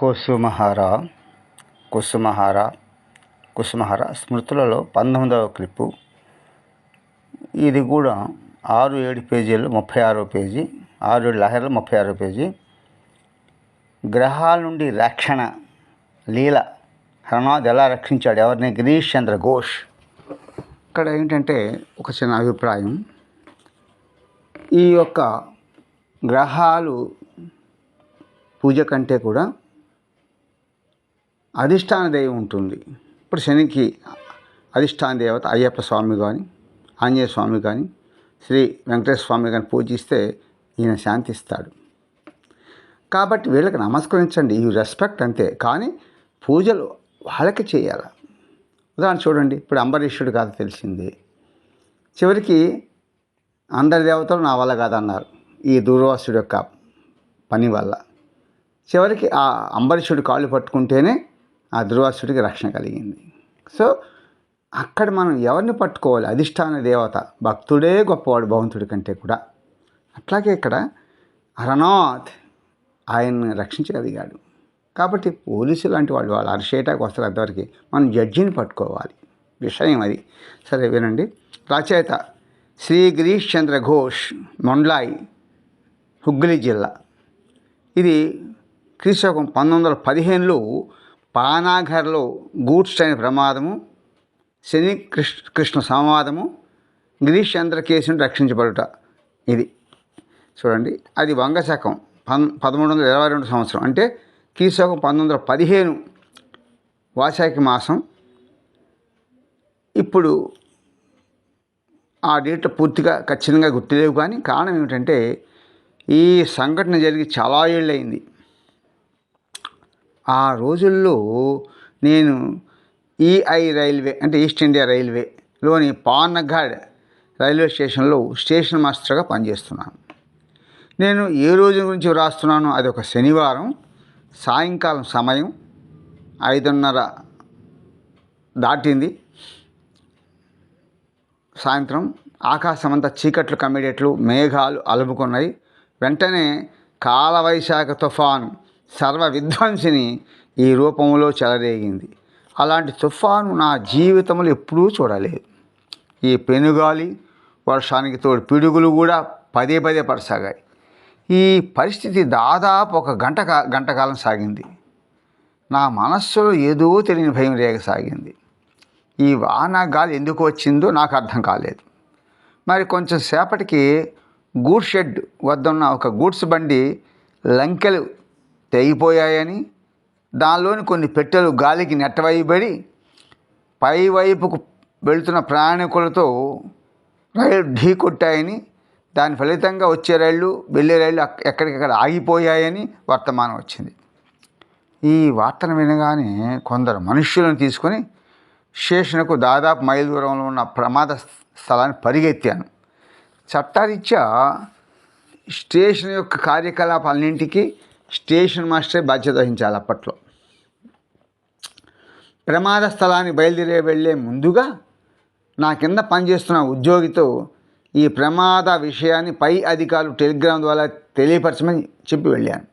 కుసుమహార కుసుమహార కుసుమహార స్మృతులలో పంతొమ్మిదవ క్లిప్పు. ఇది కూడా ఆరు ఏడు పేజీలు ముప్పై ఆరో పేజీ ఆరు ఏడు లహర్లు ముప్పై ఆరో పేజీ. గ్రహాల నుండి రక్షణ లీల హరనాథ్ ఎలా రక్షించాడు? ఎవరిని? గిరీష్ చంద్ర ఘోష్. ఇక్కడ ఏంటంటే ఒక చిన్న అభిప్రాయం. ఈ యొక్క గ్రహాలు పూజ కంటే కూడా అధిష్టాన దైవం ఉంటుంది. ఇప్పుడు శనికి అధిష్టాన దేవత అయ్యప్ప స్వామి కానీ ఆంజనేయ స్వామి కానీ శ్రీ వెంకటేశ్వర స్వామి కానీ పూజిస్తే ఈయన శాంతిస్తాడు. కాబట్టి వీళ్ళకి నమస్కరించండి. ఈ రెస్పెక్ట్ అంతే. కానీ పూజలు వాళ్ళకి చేయాలి. ఉదాహరణ చూడండి. ఇప్పుడు అంబరీషుడు కథ తెలిసింది. చివరికి అందరి దేవతలు నా వల్ల కాదన్నారు. ఈ దూర్వాసుడు యొక్క పని వల్ల. చివరికి ఆ అంబరీషుడు కాళ్ళు పట్టుకుంటేనే ఆ దుర్వాసుడికి రక్షణ కలిగింది. సో అక్కడ మనం ఎవరిని పట్టుకోవాలి? అధిష్టాన దేవత. భక్తుడే గొప్పవాడు భగవంతుడి కంటే కూడా. అట్లాగే ఇక్కడ అరనాథ్ ఆయన్ని రక్షించగలిగాడు. కాబట్టి పోలీసు లాంటి వాళ్ళు వాళ్ళు అరిచేటాకు వస్తారు అంతవరకు. మనం జడ్జిని పట్టుకోవాలి. విషయం అది. సరే వినండి. రచయిత శ్రీ గిరీష్ చంద్ర ఘోష్ మొండ్లాయి హుగ్లీ జిల్లా. ఇది క్రీస్తకం పంతొమ్మిది వందల పదిహేనులో పానాఘర్లో గూడ్స్ ట్రైన్ ప్రమాదము శని కృష్ణ కృష్ణ సంవాదము గిరీష్ చంద్ర కేసును రక్షించబడుట ఇది. చూడండి అది వంగశకం పన్ పదమూడు వందల ఇరవై రెండు సంవత్సరం. అంటే కీశకం పంతొమ్మిది వందల పదిహేను వాసాకి మాసం. ఇప్పుడు ఆ డేట్ పూర్తిగా ఖచ్చితంగా గుర్తులేవు కానీ కారణం ఏమిటంటే ఈ సంఘటన జరిగి చాలా ఏళ్ళయింది. ఆ రోజుల్లో నేను ఈఐ రైల్వే అంటే ఈస్ట్ ఇండియా రైల్వేలోని పానగఢ్ రైల్వే స్టేషన్లో స్టేషన్ మాస్టర్గా పనిచేస్తున్నాను. నేను ఏ రోజు గురించి వ్రాస్తున్నానో అది ఒక శనివారం సాయంకాలం సమయం ఐదున్నర దాటింది. సాయంత్రం ఆకాశం అంతా చీకట్లు కమ్మిడేట్లు మేఘాలు అలుముకున్నాయి. వెంటనే కాలవైశాఖ తుఫాను సర్వ విధ్వంసిని ఈ రూపంలో చెలరేగింది. అలాంటి తుఫాను నా జీవితంలో ఎప్పుడూ చూడలేదు. ఈ పెనుగాలి వర్షానికి తోడు పిడుగులు కూడా పదే పదే పడసాగాయి. ఈ పరిస్థితి దాదాపు ఒక గంట కా గంట కాలం సాగింది. నా మనస్సులో ఏదో తెలియని భయం రేగసాగింది. ఈ వాన గాలి ఎందుకు వచ్చిందో నాకు అర్థం కాలేదు. మరి కొంచెం సేపటికి గూడ్స్ షెడ్ వద్ద ఉన్న ఒక గూడ్స్ బండి లంకెలు తెగిపోయాయని. దానిలోని కొన్ని పెట్టెలు గాలికి నెట్టవైబడి పై వైపుకు వెళుతున్న ప్రయాణికులతో రైలు ఢీ కొట్టాయని దాని ఫలితంగా వచ్చే రైళ్ళు వెళ్ళే రైళ్ళు ఎక్కడికక్కడ ఆగిపోయాయని వర్తమానం వచ్చింది. ఈ వార్తను వినగానే కొందరు మనుష్యులను తీసుకొని స్టేషన్కు దాదాపు మైలు దూరంలో ఉన్న ప్రమాద స్థలాన్ని పరిగెత్తాను. చట్టరీత్యా స్టేషన్ యొక్క కార్యకలాపాలన్నింటికి స్టేషన్ మాస్టరే బాధ్యత వహించాలి అప్పట్లో. ప్రమాద స్థలానికి బయలుదేరే వెళ్ళే ముందుగా నా కింద పనిచేస్తున్న ఉద్యోగితో ఈ ప్రమాద విషయాన్ని పై అధికారులు టెలిగ్రామ్ ద్వారా తెలియపరచమని చెప్పి వెళ్ళాను.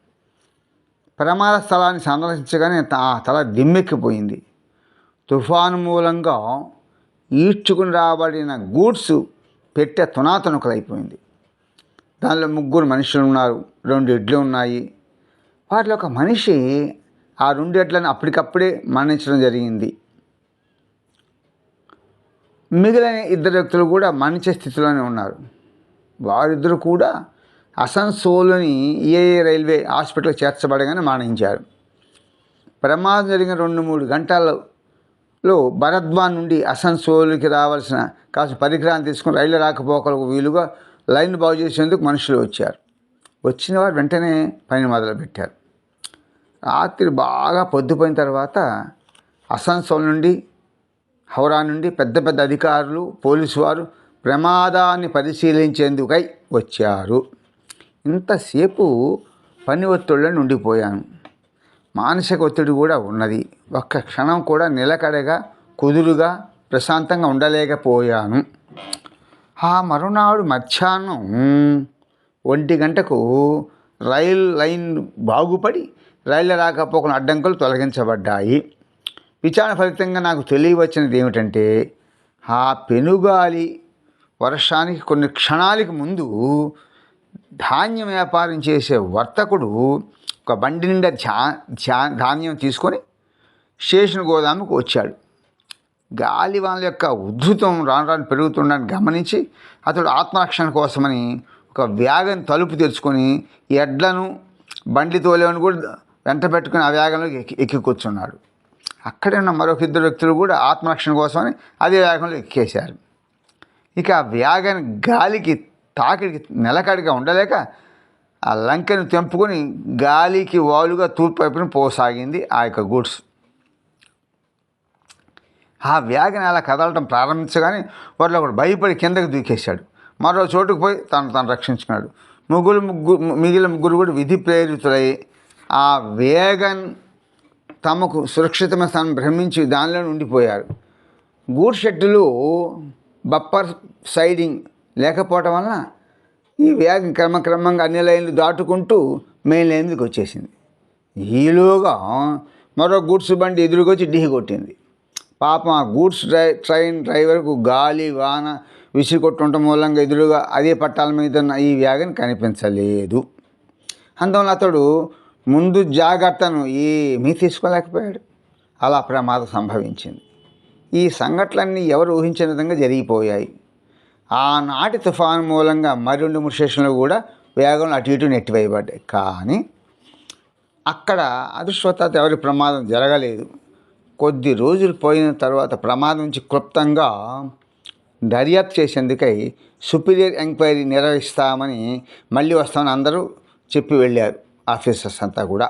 ప్రమాద స్థలాన్ని సందర్శించగానే ఆ తల దిమ్మెక్కిపోయింది. తుఫాను మూలంగా ఈడ్చుకుని రాబడిన గూడ్స్ పెట్టె తునాతునకలైపోయింది. దానిలో ముగ్గురు మనుషులు ఉన్నారు రెండు ఇడ్లు ఉన్నాయి వాటిలో ఒక మనిషి ఆ రెండు ఎడ్లను అప్పటికప్పుడే మరణించడం జరిగింది. మిగిలిన ఇద్దరు వ్యక్తులు కూడా మరణించే స్థితిలోనే ఉన్నారు. వారిద్దరు కూడా అసన్సోల్ని ఏఏ రైల్వే హాస్పిటల్ చేర్చబడగానే మరణించారు. ప్రమాదం జరిగిన రెండు మూడు గంటలలో భరద్వాన్ నుండి అసన్సోల్కి రావాల్సిన కాస్త పరికరాలు తీసుకుని రైలు రాకపోకలకు వీలుగా లైన్ బాగు చేసేందుకు మనుషులు వచ్చారు. వచ్చిన వారు వెంటనే పని మొదలుపెట్టారు. రాత్రి బాగా పొద్దుపోయిన తర్వాత అసన్సోల్ నుండి హౌరా నుండి పెద్ద పెద్ద అధికారులు పోలీసు వారు ప్రమాదాన్ని పరిశీలించేందుకై వచ్చారు. ఇంతసేపు పని ఒత్తిడిలో ఉండిపోయాను మానసిక ఒత్తిడి కూడా ఉన్నది. ఒక్క క్షణం కూడా నిలకడగా కుదురుగా ప్రశాంతంగా ఉండలేకపోయాను. ఆ మరునాడు మధ్యాహ్నం ఒంటి గంటకు రైల్ లైన్ బాగుపడి రైళ్ళ రాకపోకలు అడ్డంకులు తొలగించబడ్డాయి. విచారణ ఫలితంగా నాకు తెలియవచ్చినది ఏమిటంటే ఆ పెనుగాలి వర్షానికి కొన్ని క్షణాలకి ముందు ధాన్యం వ్యాపారం చేసే వర్తకుడు ఒక బండి నిండా ధ్యా ధ్యా ధాన్యం తీసుకొని స్టేషన్ గోదాముకు వచ్చాడు. గాలి వాళ్ళ యొక్క ఉద్ధృతం రాను రాను పెరుగుతుండని గమనించి అతడు ఆత్మరక్షణ కోసమని ఒక వ్యాగన్ తలుపు తెరుచుకొని ఎడ్లను బండి తోలేవని కూడా వెంట పెట్టుకుని ఆ వ్యాగంలో ఎక్కి ఎక్కి కూర్చున్నాడు. అక్కడే ఉన్న మరొక ఇద్దరు వ్యక్తులు కూడా ఆత్మరక్షణ కోసమని అదే వేగంలో ఎక్కేశారు. ఇక ఆ వ్యాగన్ గాలికి తాకిడికి నిలకడిగా ఉండలేక ఆ లంకెను తెంపుకొని గాలికి వాలుగా తూర్పు వైపున పోసాగింది ఆ యొక్క గూడ్స్. ఆ వ్యాగన్ అలా కదలటం ప్రారంభించగానే వాటిలో ఒకడు భయపడి కిందకి దూకేశాడు. మరో చోటుకు పోయి తను తను రక్షించుకున్నాడు. ముగ్గురు ముగ్గురు మిగిలిన ముగ్గురు కూడా విధి ప్రేరితులై ఆ వేగన్ తమకు సురక్షితమైన స్థానం భ్రమించి దానిలో ఉండిపోయారు. గూడ్ షెడ్లు బప్పర్ సైడింగ్ లేకపోవటం వలన ఈ వేగం క్రమక్రమంగా అన్ని లైన్లు దాటుకుంటూ మెయిన్ లైన్కి వచ్చేసింది. ఈలోగా మరో గూడ్స్ బండి ఎదురుకొచ్చి ఢీ కొట్టింది. పాపం ఆ గూడ్స్ డ్రై ట్రైన్ డ్రైవర్కు గాలి వాన విసిరి కొట్టుండటం మూలంగా ఎదురుగా అదే పట్టాల మీద ఉన్న ఈ వ్యాగన్ కనిపించలేదు. అందువల్ల అతడు ముందు జాగ్రత్తను ఏమీ తీసుకోలేకపోయాడు. అలా ప్రమాదం సంభవించింది. ఈ సంఘటనలన్నీ ఎవరు ఊహించిన విధంగా జరిగిపోయాయి. ఆనాటి తుఫాను మూలంగా మరి రెండు మూడు స్టేషన్లు కూడా వేగంలో అటు ఇటు నెట్టివేయబడ్డాయి. కానీ అక్కడ అదృష్టవశాత్తు ఎవరి ప్రమాదం జరగలేదు. కొద్ది రోజులు పోయిన తర్వాత ప్రమాదం నుంచి క్లుప్తంగా దర్యాప్తు చేసేందుకై సుపీరియర్ ఎంక్వైరీ నిర్వహిస్తామని మళ్ళీ వస్తామని అందరూ చెప్పి వెళ్ళారు. ఆఫీసర్స్ అంతా కూడా.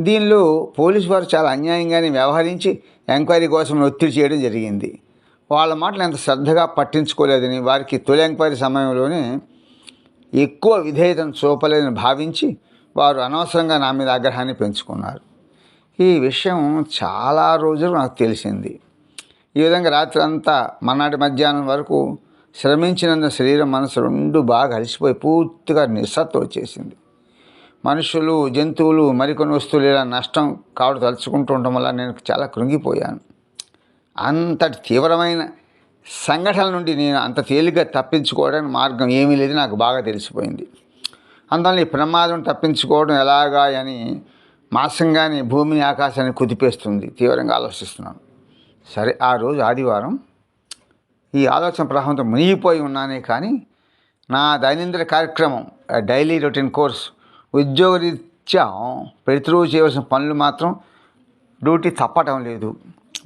దీనిలో పోలీసు వారు చాలా అన్యాయంగానే వ్యవహరించి ఎంక్వైరీ కోసం ఒత్తిడి చేయడం జరిగింది. వాళ్ళ మాటలు ఎంత శ్రద్ధగా పట్టించుకోలేదని వారికి తొలి ఎంక్వైరీ సమయంలోనే ఎక్కువ విధేయతను చూపలేదని భావించి వారు అనవసరంగా నా మీద ఆగ్రహాన్ని పెంచుకున్నారు. ఈ విషయం చాలా రోజులు నాకు తెలిసింది. ఈ విధంగా రాత్రి అంతా మన్నాటి మధ్యాహ్నం వరకు శ్రమించినంత శరీరం మనసు రెండు బాగా అలసిపోయి పూర్తిగా నిస్సత్తు వచ్చేసింది. మనుషులు జంతువులు మరికొన్ని వస్తువులు ఇలా నష్టం కావడం తలుచుకుంటూ ఉండటం వల్ల నేను చాలా కృంగిపోయాను. అంతటి తీవ్రమైన సంఘటనల నుండి నేను అంత తేలిగ్గా తప్పించుకోవడానికి మార్గం ఏమీ లేదు నాకు బాగా తెలిసిపోయింది. అందువల్ల ఈ ప్రమాదం తప్పించుకోవడం ఎలాగా అని మాసంగానే భూమిని ఆకాశాన్ని కుదిపేస్తుంది. తీవ్రంగా ఆలోచిస్తున్నాను. సరే ఆ రోజు ఆదివారం ఈ ఆలోచన ప్రవాహంతో మునిగిపోయి ఉన్నానే కానీ నా దైనందిన కార్యక్రమం డైలీ రొటీన్ కోర్స్ ఉద్యోగరీత్యా ప్రతిరోజు చేయవలసిన పనులు మాత్రం డ్యూటీ తప్పటం లేదు.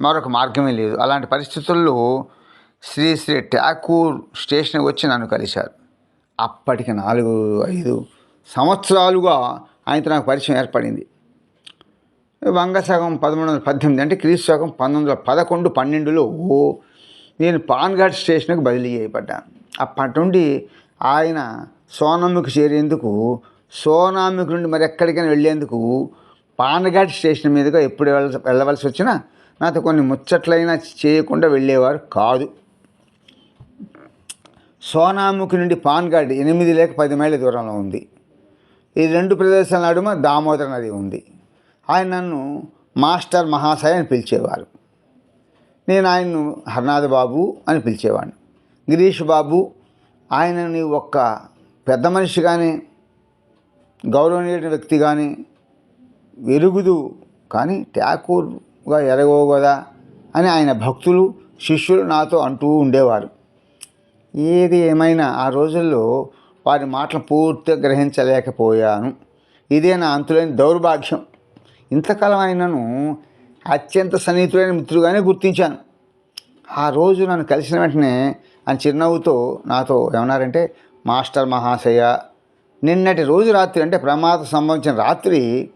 మరొక మార్గమే లేదు. అలాంటి పరిస్థితుల్లో శ్రీ శ్రీ ఠాకూర్ స్టేషన్కి వచ్చి నన్ను కలిశారు. అప్పటికి నాలుగు ఐదు సంవత్సరాలుగా ఆయనతో నాకు పరిచయం ఏర్పడింది. వంగసగం పదమూడు వందల పద్దెనిమిది అంటే క్రీస్తు శకం పంతొమ్మిది వందల పదకొండు పన్నెండులో నేను పాన్ఘాట్ స్టేషన్కి బదిలీ చేయబడ్డాను. అప్పటి నుండి ఆయన సోనముకి చేరేందుకు సోనామికి నుండి మరి ఎక్కడికైనా వెళ్ళేందుకు పాన్ఘాట్ స్టేషన్ మీదుగా ఎప్పుడు వెళ్ళ వెళ్ళవలసి వచ్చినా నాతో కొన్ని ముచ్చట్లైనా చేయకుండా వెళ్ళేవారు కాదు. సోనాముఖి నుండి పాన్ఘాట్ ఎనిమిది లేక పది మైళ్ళ దూరంలో ఉంది. ఈ రెండు ప్రదేశాల నడుమ దామోదర నది ఉంది. ఆయన నన్ను మాస్టర్ మహాశయ అని పిలిచేవారు. నేను ఆయన్ను హర్నాథ్ బాబు అని పిలిచేవాడిని. గిరీష్ బాబు ఆయనని ఒక్క పెద్ద మనిషిగానే గౌరవనీయ వ్యక్తి కానీ వెలుగుదు కానీ ట్యాకూర్గా ఎరగవు కదా అని ఆయన భక్తులు శిష్యులు నాతో అంటూ ఉండేవారు. ఏది ఏమైనా ఆ రోజుల్లో వారి మాటలు పూర్తిగా గ్రహించలేకపోయాను. ఇదే నా అంతులేని దౌర్భాగ్యం. ఇంతకాలం ఆయనను అత్యంత సన్నిహితుడైన మిత్రుగానే గుర్తించాను. ఆ రోజు నన్ను కలిసిన వెంటనే ఆయన చిరునవ్వుతో నాతో ఏమన్నారంటే మాస్టర్ మహాశయ నిన్నటి రోజు రాత్రి అంటే ప్రమాదం సంభవించిన రాత్రి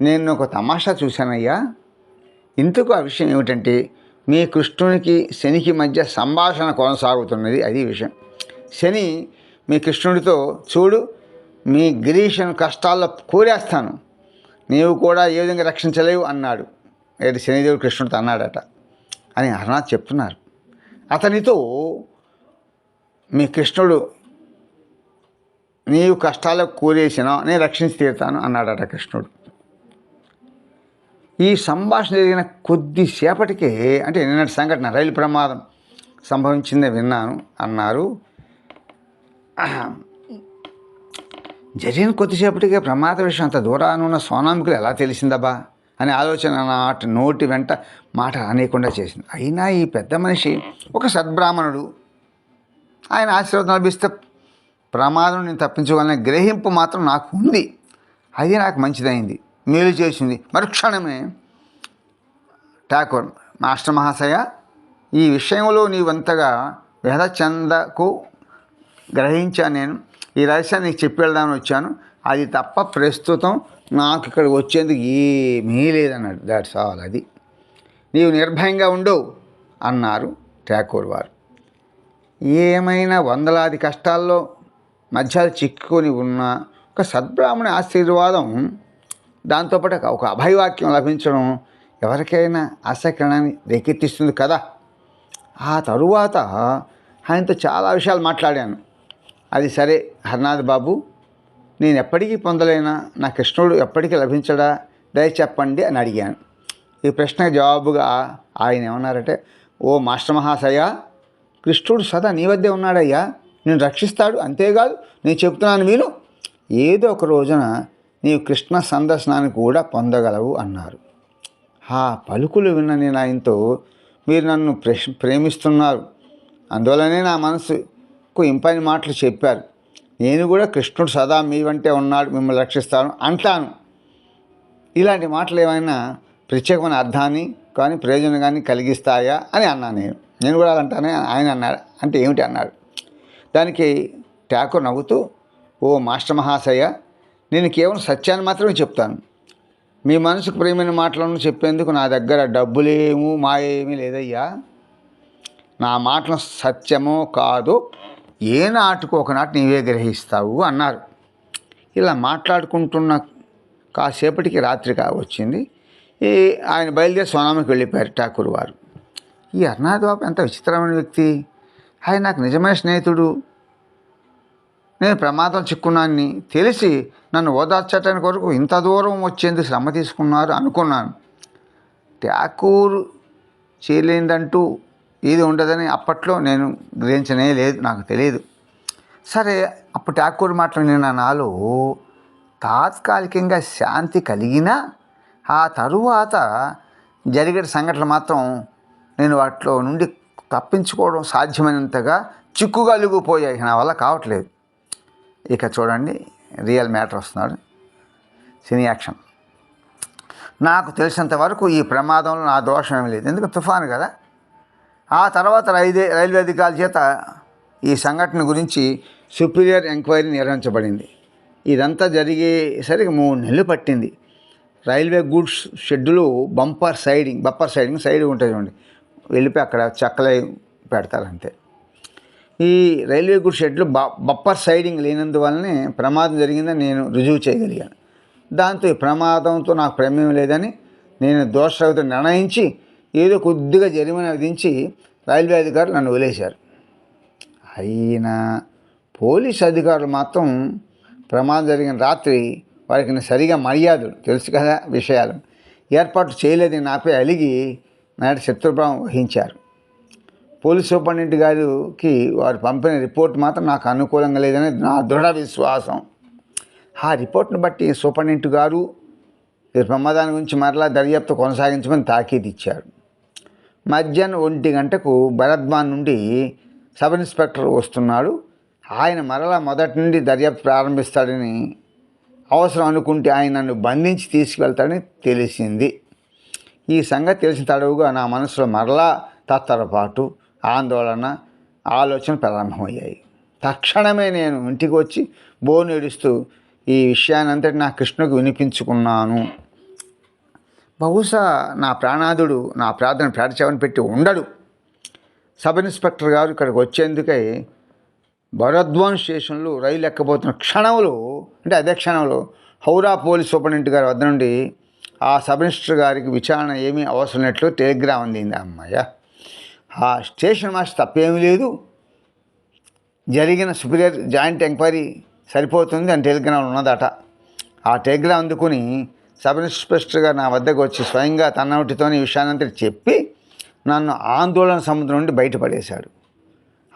నేను ఒక తమాషా చూశానయ్యా. ఇంతకు ఆ విషయం ఏమిటంటే మీ కృష్ణునికి శనికి మధ్య సంభాషణ కొనసాగుతున్నది అది విషయం. శని మీ కృష్ణుడితో చూడు మీ గిరీషను కష్టాల్లో కూరేస్తాను నీవు కూడా ఏ విధంగా రక్షించలేవు అన్నాడు. ఏడు శనిదేవుడు కృష్ణుడితో అన్నాడట. అని హరనాథ్ చెప్తున్నారు. అతనితో మీ కృష్ణుడు నీవు కష్టాలకు కూలేసినా నేను రక్షించి తీరుతాను అన్నాడట కృష్ణుడు. ఈ సంభాషణ జరిగిన కొద్దిసేపటికే అంటే నిన్నటి సంఘటన రైలు ప్రమాదం సంభవించిందే విన్నాను అన్నారు. జరిగిన కొద్దిసేపటికే ప్రమాద విషయం అంత దూరాన ఉన్న సోనామికులు ఎలా తెలిసిందబ్బా అనే ఆలోచన నాటి నోటి వెంట మాట రానియకుండా చేసింది. అయినా ఈ పెద్ద మనిషి ఒక సద్బ్రాహ్మణుడు ఆయన ఆశీర్వాదం లభిస్తే ప్రమాదం నేను తప్పించుకోవాలనే గ్రహింపు మాత్రం నాకు ఉంది. అది నాకు మంచిదైంది. మేలు చేసింది. మరుక్షణమే ఠాకూర్ మాస్టర్ మహాశయ ఈ విషయంలో నీవంతగా వ్యధ చెందకు గ్రహించాను నేను. ఈ రహస్యాన్ని నీకు చెప్పి వెళ్దామని వచ్చాను. అది తప్ప ప్రస్తుతం నాకు ఇక్కడ వచ్చేందుకు ఏమీ లేదన్నాడు. దాట్స్ ఆల్ అది. నీవు నిర్భయంగా ఉండు అన్నారు ఠాకూర్ వారు. ఏమైనా వందలాది కష్టాల్లో మధ్యాలు చిక్కుకొని ఉన్న ఒక సద్బ్రాహ్మణి ఆశీర్వాదం దాంతోపాటు ఒక అభయవాక్యం లభించడం ఎవరికైనా ఆశకరణాన్ని రేకెత్తిస్తుంది కదా. ఆ తరువాత ఆయనతో చాలా విషయాలు మాట్లాడాను. అది సరే హర్నాథ్ బాబు నేను ఎప్పటికీ పొందలేనా? నా కృష్ణుడు ఎప్పటికీ లభించడా? దయ చెప్పండి అని అడిగాను. ఈ ప్రశ్నకు జవాబుగా ఆయన ఏమన్నారంటే ఓ మాస్టర్ మహాశయ కృష్ణుడు సదా నీ వద్దే ఉన్నాడయ్యా. నేను రక్షిస్తాడు అంతేకాదు నేను చెప్తున్నాను విను ఏదో ఒక రోజున నీవు కృష్ణ సందర్శనాన్ని కూడా పొందగలవు అన్నారు. ఆ పలుకులు విన్న నేను ఆయనతో మీరు నన్ను ప్రేష్ ప్రేమిస్తున్నారు. అందువలనే నా మనసుకు ఇంపైన మాటలు చెప్పారు. నేను కూడా కృష్ణుడు సదా మీ వంటే ఉన్నాడు మిమ్మల్ని రక్షిస్తాను అంటాను. ఇలాంటి మాటలు ఏమైనా ప్రత్యేకమైన అర్థాన్ని కానీ ప్రయోజనం కానీ కలిగిస్తాయా అని అన్నాను నేను. నేను కూడా అలా అంటానే ఆయన అన్నాడు అంటే ఏమిటి అన్నాడు. దానికి ఠాకూర్ నవ్వుతూ ఓ మాస్టర్ మహాశయ నేను కేవలం సత్యాన్ని మాత్రమే చెప్తాను. మీ మనసుకు ప్రేమైన మాటలను చెప్పేందుకు నా దగ్గర డబ్బులేము మాయేమీ లేదయ్యా. నా మాటలు సత్యమో కాదు ఏ నాటుకు ఒకనాటి నీవే గ్రహిస్తావు అన్నారు. ఇలా మాట్లాడుకుంటున్న కాసేపటికి రాత్రి కా వచ్చింది ఈ ఆయన బయలుదేరి సోనామికి వెళ్ళిపోయారు ఠాకూర్ వారు. ఈ అర్నాథ్ బాబు ఎంత విచిత్రమైన వ్యక్తి. ఆయన నాకు నిజమైన స్నేహితుడు. నేను ప్రమాదం చిక్కున్నాన్ని తెలిసి నన్ను ఓదార్చటానికి కొరకు ఇంత దూరం వచ్చేందుకు శ్రమ తీసుకున్నారు అనుకున్నాను. ట్యాకూర్ చేయలేదంటూ ఏది ఉండదని అప్పట్లో నేను గ్రహించనే లేదు నాకు తెలియదు. సరే అప్పుడు ట్యాకూర్ మాటలు నేను నాలో తాత్కాలికంగా శాంతి కలిగినా ఆ తరువాత జరిగిన సంఘటనలు మాత్రం నేను వాటిలో నుండి తప్పించుకోవడం సాధ్యమైనంతగా చిక్కుగలిగిపోయాయి. నా వల్ల కావట్లేదు. ఇక చూడండి రియల్ మ్యాటర్ వస్తున్నాడు. Cine action. నాకు తెలిసినంత వరకు ఈ ప్రమాదంలో నా దోషం ఏమీ లేదు. ఎందుకు? తుఫాను కదా. ఆ తర్వాత రైల్వే రైల్వే అధికారుల చేత ఈ సంఘటన గురించి సుపీరియర్ ఎంక్వైరీ నిర్వహించబడింది. ఇదంతా జరిగేసరికి మూడు నెలలు పట్టింది. Railway goods schedule bumper siding buffer siding side ఉంటుంది చూడండి. వెళ్ళిపోయి అక్కడ చెక్కలే పెడతారు అంతే. ఈ రైల్వే గుడ్ షెడ్లు బ బప్పర్ సైడింగ్ లేనందువల్లనే ప్రమాదం జరిగిందని నేను రుజువు చేయగలిగాను. దాంతో ఈ ప్రమాదంతో నాకు ప్రమేయం లేదని నేను దోషరహిత నిర్ణయించి ఏదో కొద్దిగా జరిమానా విధించి రైల్వే అధికారులు నన్ను వదిలేశారు. అయినా పోలీస్ అధికారులు మాత్రం ప్రమాదం జరిగిన రాత్రి వారికి సరిగా మర్యాదలు తెలుసు కదా విషయాలు ఏర్పాటు చేయలేదని నాపై అలిగి నాయుడు శత్రుభావం వహించారు. పోలీస్ సూపరింటెండెంట్ గారికి వారు పంపిన రిపోర్ట్ మాత్రం నాకు అనుకూలంగా లేదని నా దృఢ విశ్వాసం. ఆ రిపోర్ట్ను బట్టి సూపరింటెండెంట్ గారు ఈ ప్రమాదాన్ని గురించి మరలా దర్యాప్తు కొనసాగించమని తాకీదు ఇచ్చారు. మధ్యాహ్నం ఒంటి గంటకు భరద్వాన్ నుండి సబ్ ఇన్స్పెక్టర్ వస్తున్నాడు. ఆయన మరలా మొదటి నుండి దర్యాప్తు ప్రారంభిస్తాడని అవసరం అనుకుంటే ఆయన నన్ను బంధించి తీసుకువెళ్తాడని తెలిసింది. ఈ సంగతి తెలిసిన తడవుగా నా మనసులో మరలా తత్తరపాటు ఆందోళన ఆలోచన ప్రారంభమయ్యాయి. తక్షణమే నేను ఇంటికి వచ్చి బోను ఏడుస్తూ ఈ విషయాన్ని అంతటి నా కృష్ణకు వినిపించుకున్నాను. బహుశా నా ప్రాణాదుడు నా ప్రార్థన ప్రార్థన పెట్టి ఉండడు. సబ్ ఇన్స్పెక్టర్ గారు ఇక్కడికి వచ్చేందుకై భరద్వాన్ స్టేషన్లో రైలు ఎక్కబోతున్న క్షణంలో అంటే అదే క్షణంలో హౌరా పోలీస్ సూపరింటెండెంట్ గారి వద్ద నుండి ఆ సబ్ ఇన్స్పెక్టర్ గారికి విచారణ ఏమీ అవసరం లేనట్లు టెలిగ్రామ్ అందింది అమ్మాయ. ఆ స్టేషన్ మాస్టర్ తప్పేమీ లేదు. జరిగిన సుపీరియర్ జాయింట్ ఎంక్వైరీ సరిపోతుంది అని టెలిగ్రామ్ ఉన్నదట. ఆ టెలిగ్రామ్ అందుకుని సబ్ ఇన్స్పెక్టర్గా నా వద్దకు వచ్చి స్వయంగా తన నోటితో ఈ విషయానంతా చెప్పి నన్ను ఆందోళన సముద్రం నుండి బయటపడేశాడు.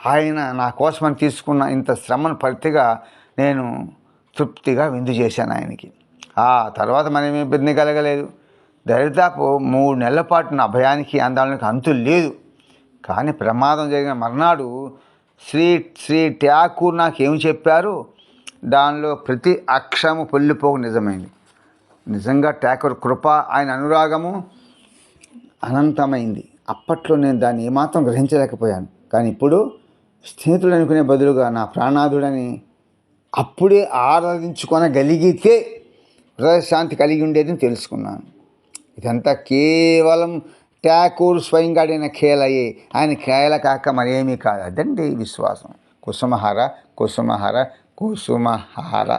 ఆయన నా కోసమని తీసుకున్న ఇంత శ్రమను పరితిగా నేను తృప్తిగా విందు చేశాను ఆయనకి. ఆ తర్వాత మనం ఇబ్బంది కలగలేదు. దరిదాపు మూడు నెలల పాటు నా భయానికి ఆందోళనకి అంతు లేదు. కానీ ప్రమాదం జరిగిన మర్నాడు శ్రీ శ్రీ ఠాకూర్ నాకు ఏమి చెప్పారు? దానిలో ప్రతి అక్షరము పొల్లిపోక నిజమైంది. నిజంగా ఠాకూర్ కృప ఆయన అనురాగము అనంతమైంది. అప్పట్లో నేను దాన్ని ఏమాత్రం గ్రహించలేకపోయాను. కానీ ఇప్పుడు స్నేహితుడు అనుకునే బదులుగా నా ప్రాణాదుడని అప్పుడే ఆరాధించుకొనగలిగితే హృదయశాంతి కలిగి ఉండేదని తెలుసుకున్నాను. ఇదంతా కేవలం ఠాకూర్ స్వయంగాడైన ఖేలయ్యే ఆయన ఖేల కాక మరేమీ కాదు. అదండి విశ్వాసం. కుసుమహార కుసుమహార కుసుమహార.